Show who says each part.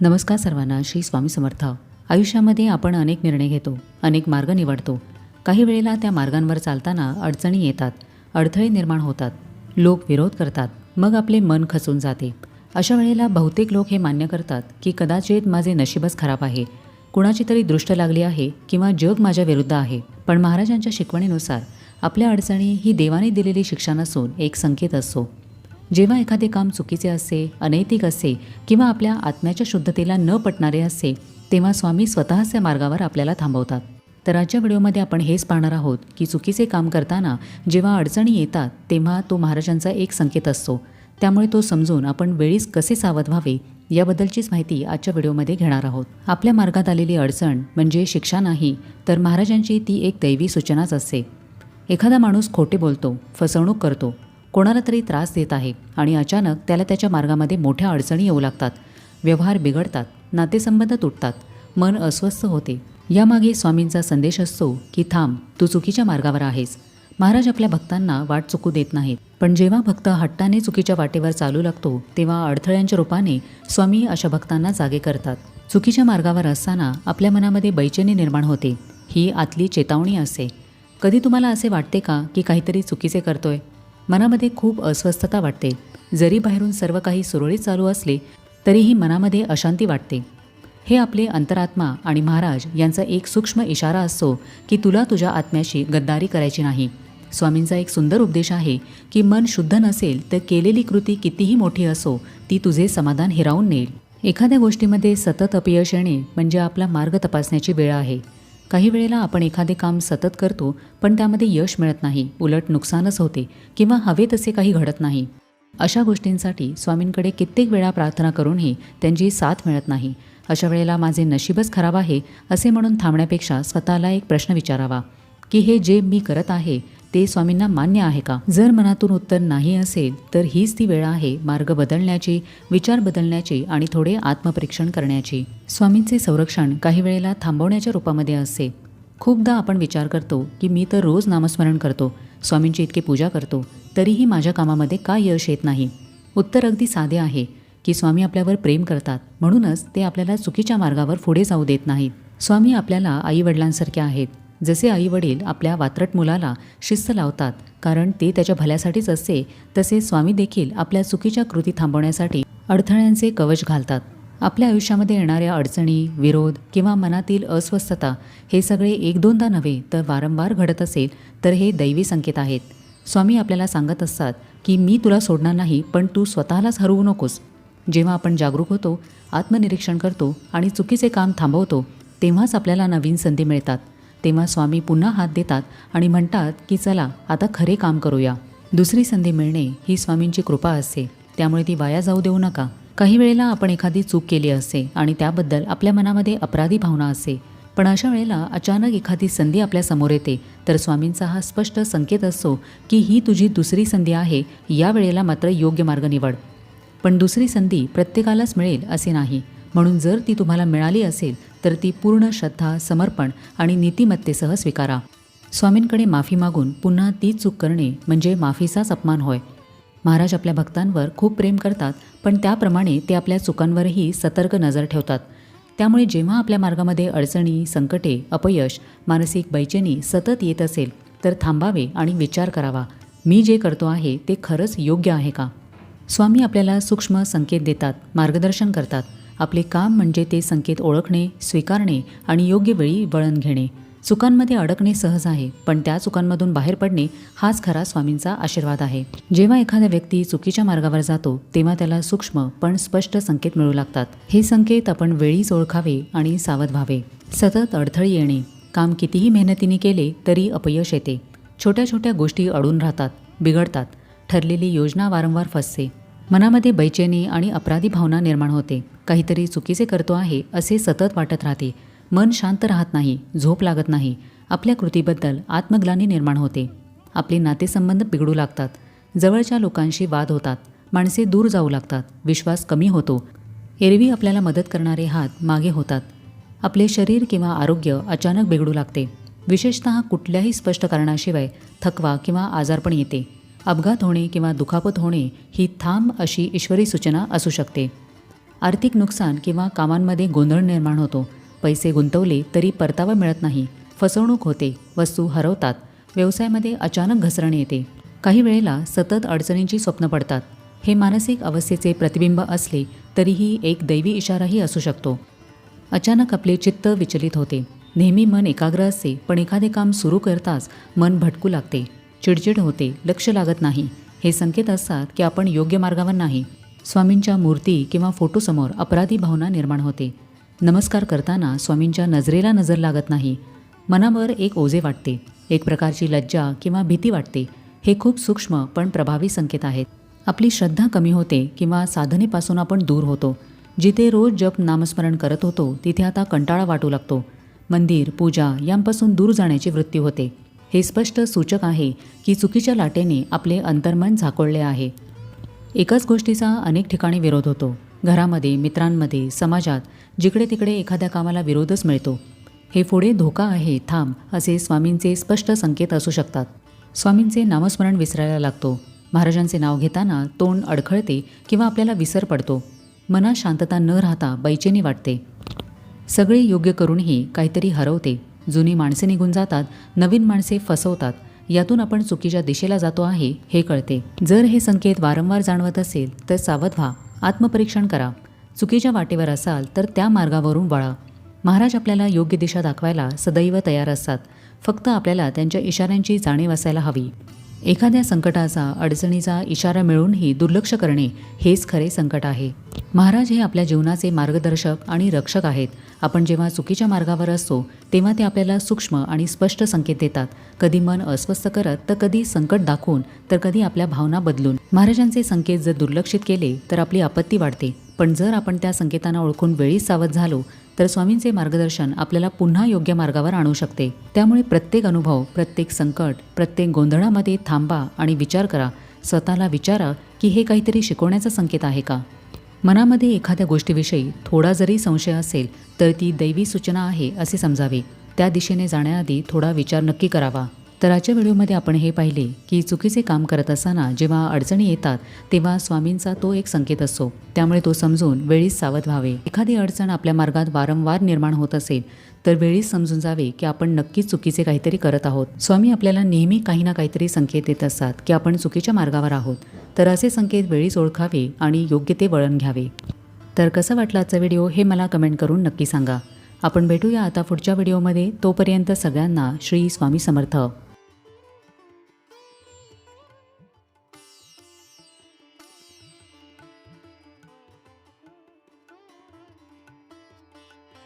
Speaker 1: नमस्कार सर्वांना श्री स्वामी समर्थ. आयुष्यामध्ये आपण अनेक निर्णय घेतो अनेक मार्ग निवडतो. काही वेळेला त्या मार्गांवर चालताना अडचणी येतात अडथळे निर्माण होतात. लोक विरोध करतात मग आपले मन खचून जाते. अशा वेळेला बहुतेक लोक हे मान्य करतात की कदाचित माझे नशीबच खराब आहे. कुणाची तरी दृष्ट लागली आहे किंवा जग माझ्या विरुद्ध आहे. पण महाराजांच्या शिकवणीनुसार आपल्या अडचणी ही देवाने दिलेली शिक्षा नसून एक संकेत असतो जेव्हा एखादे काम चुकीचे असे अनैतिक असे किंवा आपल्या आत्म्याच्या शुद्धतेला न पटणारे असते तेव्हा स्वामी स्वतःच त्या मार्गावर आपल्याला थांबवतात. तर आजच्या व्हिडिओमध्ये आपण हेच पाहणार आहोत की चुकीचे काम करताना जेव्हा अडचणी येतात तेव्हा तो महाराजांचा एक संकेत असतो. त्यामुळे तो समजून आपण वेळीच कसे सावध व्हावे याबद्दलचीच माहिती आजच्या व्हिडिओमध्ये घेणार आहोत. आपल्या मार्गात आलेली अडचण म्हणजे शिक्षा नाही तर महाराजांची ती एक दैवी सूचनाच असते. एखादा माणूस खोटे बोलतो फसवणूक करतो कोणाला तरी त्रास देत आहे आणि अचानक त्याला त्याच्या मार्गामध्ये मोठ्या अडचणी येऊ लागतात. व्यवहार बिघडतात नातेसंबंध तुटतात मन अस्वस्थ होते. यामागे स्वामींचा संदेश असतो की थांब तू चुकीच्या मार्गावर आहेस. महाराज आपल्या भक्तांना वाट चुकू देत नाहीत. पण जेव्हा भक्त हट्टाने चुकीच्या वाटेवर चालू लागतो तेव्हा अडथळ्यांच्या रूपाने स्वामी अशा भक्तांना जागे करतात. चुकीच्या मार्गावर असताना आपल्या मनामध्ये बैचेनी निर्माण होते. ही आतली चेतावणी असते. कधी तुम्हाला असे वाटते का की काहीतरी चुकीचे करतोय? मनामध्ये खूप अस्वस्थता वाटते. जरी बाहेरून सर्व काही सुरळीत चालू असले तरीही मनामध्ये अशांती वाटते. हे आपले अंतरात्मा आणि महाराज यांचा एक सूक्ष्म इशारा असतो की तुला तुझ्या आत्म्याशी गद्दारी करायची नाही. स्वामींचा एक सुंदर उपदेश आहे की मन शुद्ध नसेल तर केलेली कृती कितीही मोठी असो ती तुझे समाधान हिरावून नेईल. एखाद्या गोष्टीमध्ये सतत अपयश येणे म्हणजे आपला मार्ग तपासण्याची वेळ आहे. काही वेळेला आपण एखादे काम सतत करतो पण त्यामध्ये यश मिळत नाही उलट नुकसानच होते किंवा हवे तसे काही घडत नाही. अशा गोष्टींसाठी स्वामींकडे कित्येक वेळा प्रार्थना करूनही त्यांची साथ मिळत नाही. अशा वेळेला माझे नशीबच खराब आहे असे म्हणून थांबण्यापेक्षा स्वतःला एक प्रश्न विचारावा की हे जे मी करत आहे ते स्वामींना मान्य आहे का? जर मनातून उत्तर नाही असेल तर हीच ती वेळ आहे मार्ग बदलण्याची विचार बदलण्याची आणि थोडे आत्मपरीक्षण करण्याची. स्वामींचे संरक्षण काही वेळेला थांबवण्याच्या रूपामध्ये असते. खूपदा आपण विचार करतो की मी तर रोज नामस्मरण करतो स्वामींची इतकी पूजा करतो तरीही माझ्या कामामध्ये का यश येत नाही? उत्तर अगदी साधे आहे की स्वामी आपल्यावर प्रेम करतात म्हणूनच ते आपल्याला चुकीच्या मार्गावर पुढे जाऊ देत नाहीत. स्वामी आपल्याला आई वडिलांसारखे आहेत. जसे आई वडील आपल्या वात्रट मुलाला शिस्त लावतात कारण ते त्याच्या भल्यासाठीच असते तसे स्वामी देखील आपल्या चुकीच्या कृती थांबवण्यासाठी अडथळ्यांचे कवच घालतात. आपल्या आयुष्यामध्ये येणाऱ्या अडचणी विरोध किंवा मनातील अस्वस्थता हे सगळे एक दोनदा नव्हे तर वारंवार घडत असेल तर हे दैवी संकेत आहेत. स्वामी आपल्याला सांगत असतात की मी तुला सोडणार नाही पण तू स्वतःलाच हरवू नकोस. जेव्हा आपण जागरूक होतो आत्मनिरीक्षण करतो आणि चुकीचे काम थांबवतो तेव्हाच आपल्याला नवीन संधी मिळतात. तेव्हा स्वामी पुन्हा हात देतात आणि म्हणतात की चला आता खरे काम करूया. दुसरी संधी मिळणे ही स्वामींची कृपा असते. त्यामुळे ती वाया जाऊ देऊ नका. काही वेळेला आपण एखादी चूक केली असते आणि त्याबद्दल आपल्या मनामध्ये अपराधी भावना असते. पण अशा वेळेला अचानक एखादी संधी आपल्यासमोर येते तर स्वामींचा हा स्पष्ट संकेत असतो की ही तुझी दुसरी संधी आहे या वेळेला मात्र योग्य मार्ग निवड. पण दुसरी संधी प्रत्येकालाच मिळेल असे नाही. म्हणून जर ती तुम्हाला मिळाली असेल तर ती पूर्ण श्रद्धा समर्पण आणि नीतिमत्तेसह स्वीकारा. स्वामींकडे माफी मागून पुन्हा ती चूक करणे म्हणजे माफीचाच अपमान होय. महाराज आपल्या भक्तांवर खूप प्रेम करतात पण त्याप्रमाणे ते आपल्या चुकांवरही सतर्क नजर ठेवतात. त्यामुळे जेव्हा आपल्या मार्गामध्ये अडचणी संकटे अपयश मानसिक बैचेनी सतत येत असेल तर थांबावे आणि विचार करावा. मी जे करतो आहे ते खरंच योग्य आहे का? स्वामी आपल्याला सूक्ष्म संकेत देतात मार्गदर्शन करतात. आपले काम म्हणजे ते संकेत ओळखणे स्वीकारणे आणि योग्य वेळी वळण घेणे. चुकांमध्ये अडकणे सहज आहे पण त्या चुकांमधून बाहेर पडणे हाच खरा स्वामींचा आशीर्वाद आहे. जेव्हा एखादा व्यक्ती चुकीच्या मार्गावर जातो तेव्हा त्याला सूक्ष्म पण स्पष्ट संकेत मिळू लागतात. हे संकेत आपण वेळीच ओळखावे आणि सावध व्हावे. सतत अडथळी येणे काम कितीही मेहनतीने केले तरी अपयश येते. छोट्या छोट्या गोष्टी अडून राहतात बिघडतात. ठरलेली योजना वारंवार फसते. मनामध्ये बैचेनी आणि अपराधी भावना निर्माण होते. काहीतरी चुकीचे करतो आहे असे सतत वाटत राहते. मन शांत राहत नाही झोप लागत नाही. आपल्या कृतीबद्दल आत्मग्लानी निर्माण होते. आपले नातेसंबंध बिघडू लागतात. जवळच्या लोकांशी वाद होतात. माणसे दूर जाऊ लागतात. विश्वास कमी होतो. एरवी आपल्याला मदत करणारे हात मागे होतात. आपले शरीर किंवा आरोग्य अचानक बिघडू लागते. विशेषतः कुठल्याही स्पष्ट कारणाशिवाय थकवा किंवा आजारपण येते. अपघात होणे किंवा दुखापत होणे ही थांब अशी ईश्वरी सूचना असू शकते. आर्थिक नुकसान किंवा कामांमध्ये गोंधळ निर्माण होतो. पैसे गुंतवले तरी परतावा मिळत नाही. फसवणूक होते. वस्तू हरवतात. व्यवसायामध्ये अचानक घसरण येते. काही वेळेला सतत अडचणींची स्वप्न पडतात. हे मानसिक अवस्थेचे प्रतिबिंब असले तरीही एक दैवी इशाराही असू शकतो. अचानक आपले चित्त विचलित होते. नेहमी मन एकाग्र असते पण एखादे काम सुरू करताच मन भटकू लागते. चिडचिड होते लक्ष लागत नाही. हे संकेत असतात की आपण योग्य मार्गावर नाही. स्वामींच्या मूर्ती किंवा फोटोसमोर अपराधी भावना निर्माण होते. नमस्कार करताना स्वामींच्या नजरेला नजर लागत नाही. मनावर एक ओझे वाटते. एक प्रकारची लज्जा किंवा भीती वाटते. हे खूप सूक्ष्म पण प्रभावी संकेत आहेत. आपली श्रद्धा कमी होते किंवा साधनेपासून आपण दूर होतो. जिथे रोज जप नामस्मरण करत होतो तिथे आता कंटाळा वाटू लागतो. मंदिर पूजा यांपासून दूर जाण्याची वृत्ती होते. हे स्पष्ट सूचक आहे की चुकीच्या लाटेने आपले अंतर्मन झाकोळले आहे. एकाच गोष्टीचा अनेक ठिकाणी विरोध होतो. घरामध्ये मित्रांमध्ये समाजात जिकडे तिकडे एखाद्या कामाला विरोधच मिळतो. हे पुढे धोका आहे थांब असे स्वामींचे स्पष्ट संकेत असू शकतात. स्वामींचे नामस्मरण विसरायला लागतो. महाराजांचे नाव घेताना तोंड अडखळते किंवा आपल्याला विसर पडतो. मनात शांतता न राहता बैचेनी वाटते. सगळे योग्य करूनही काहीतरी हरवते. जुनी माणसे निघून जातात नवीन माणसे फसवतात. यातून आपण चुकीच्या दिशेला जातो आहे हे कळते. जर हे संकेत वारंवार जाणवत असेल तर सावध व्हा. आत्मपरीक्षण करा. चुकीच्या वाटेवर असाल तर त्या मार्गावरून वळा. महाराज आपल्याला योग्य दिशा दाखवायला सदैव तयार असतात. फक्त आपल्याला त्यांच्या इशाऱ्यांची जाणीव असायला हवी. एखाद्या संकटाचा अडचणीचा इशारा मिळूनही दुर्लक्ष करणे हेच खरे संकट आहे. महाराज हे आपल्या जीवनाचे मार्गदर्शक आणि रक्षक आहेत. आपण जेव्हा चुकीच्या मार्गावर असतो तेव्हा ते आपल्याला सूक्ष्म आणि स्पष्ट संकेत देतात. कधी मन अस्वस्थ करत तर कधी संकट दाखवून तर कधी आपल्या भावना बदलून. महाराजांचे संकेत जर दुर्लक्षित केले तर आपली आपत्ती वाढते. पण जर आपण त्या संकेतांना ओळखून वेळीच सावध झालो तर स्वामींचे मार्गदर्शन आपल्याला पुन्हा योग्य मार्गावर आणू शकते. त्यामुळे प्रत्येक अनुभव प्रत्येक संकट प्रत्येक गोंधळामध्ये थांबा आणि विचार करा. स्वतःला विचारा की हे काहीतरी शिकवण्याचा संकेत आहे का? मनामध्ये एखाद्या गोष्टीविषयी थोडा जरी संशय असेल तर ती दैवी सूचना आहे असे समजावे. त्या दिशेने जाण्याआधी थोडा विचार नक्की करावा. तर आजच्या व्हिडिओमध्ये आपण हे पाहिले की चुकीचे काम करत असताना जेव्हा अडचणी येतात तेव्हा स्वामींचा तो एक संकेत असतो. त्यामुळे तो समजून वेळीच सावध व्हावे. एखादी अडचण आपल्या मार्गात वारंवार निर्माण होत असेल तर वेळीच समजून जावे की आपण नक्कीच चुकीचे काहीतरी करत आहोत. स्वामी आपल्याला नेहमी काही ना काहीतरी संकेत देत असतात की आपण चुकीच्या मार्गावर आहोत. तर असे संकेत वेळीच ओळखावे आणि योग्य ते वळण घ्यावे. तर कसं वाटलं आजचा व्हिडिओ हे मला कमेंट करून नक्की सांगा. आपण भेटूया आता पुढच्या व्हिडिओमध्ये. तोपर्यंत सगळ्यांना श्री स्वामी समर्थ.